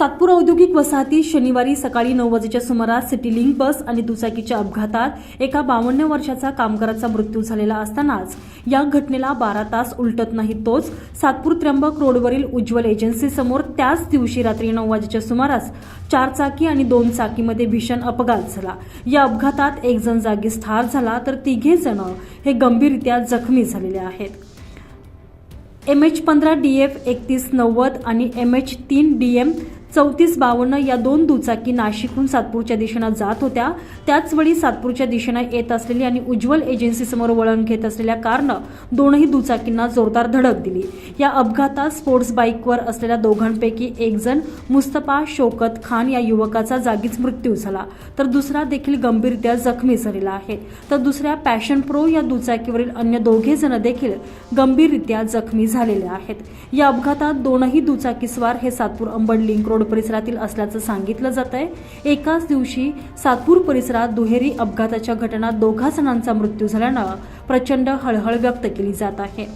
सातपूर औद्योगिक वसाहतीत शनिवारी सकाळी नऊ वाजेच्या सुमारास सिटी लिंक बस आणि दुचाकीच्या अपघातात एका बावन्न वर्षाचा कामगाराचा मृत्यू झालेला असतानाच या घटनेला बारा तास उलटत नाही तोच सातपूर त्र्यंबक रोडवरील उज्ज्वल एजन्सीसमोर त्याच दिवशी रात्री नऊ वाजेच्या सुमारास चार चाकी आणि दोन चाकीमध्ये भीषण अपघात झाला. या अपघातात एक जण जागीच ठार झाला तर तिघे जण हे गंभीररित्या जखमी झालेले आहेत. एम एच पंधरा डी एफ एकतीस नव्वद आणि एम एच तीन डी एम चौतीस बावन्न या दोन दुचाकी नाशिकहून सातपूरच्या दिशेनं जात होत्या. त्याचवेळी सातपूरच्या दिशेनं येत असलेली आणि उज्ज्वल एजन्सीसमोर वळण घेत असलेल्या कारनं दोनही दुचाकींना जोरदार धडक दिली. या अपघातात स्पोर्ट्स बाईकवर असलेल्या दोघांपैकी एक जण मुस्तफा शोकत खान या युवकाचा जागीच मृत्यू झाला. तर दुसरा देखील गंभीररित्या जखमी झालेला आहे. तर दुसऱ्या पॅशन प्रो या दुचाकीवरील अन्य दोघे जण देखील गंभीररित्या जखमी झालेले आहेत. या अपघातात दोनही दुचाकीस्वार हे सातपूर अंबड लिंक रोड परिसरातील असल्याचं सांगितलं जात आहे. एकाच दिवशी सातपूर परिसरात दुहेरी अपघाताच्या घटनात दोघा जणांचा मृत्यू झाल्यानं प्रचंड हळहळ व्यक्त केली जात आहे.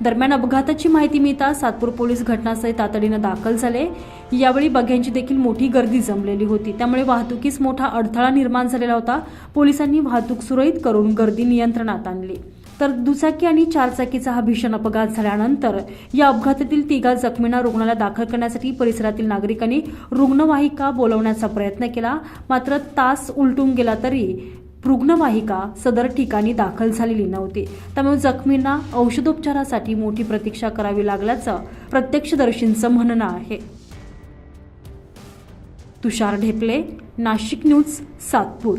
दरम्यान अपघाताची माहिती मिळताच सातपूर पोलीस घटनास्थळी तातडीनं दाखल झाले. यावेळी बघ्यांची देखील मोठी गर्दी जमलेली होती. त्यामुळे वाहतुकीस मोठा अडथळा निर्माण झालेला होता. पोलिसांनी वाहतूक सुरळीत करून गर्दी नियंत्रणात आणली. तर दुचाकी आणि चारचाकीचा हा भीषण अपघात झाल्यानंतर या अपघातातील तिघा जखमींना रुग्णालयात दाखल करण्यासाठी परिसरातील नागरिकांनी रुग्णवाहिका बोलवण्याचा प्रयत्न केला. मात्र तास उलटून गेला तरी रुग्णवाहिका सदर ठिकाणी दाखल झालेली नव्हती. त्यामुळे जखमींना औषधोपचारासाठी मोठी प्रतीक्षा करावी लागल्याचं प्रत्यक्षदर्शींचं म्हणणं आहे. तुषार ढेपले नाशिक न्यूज सातपूर.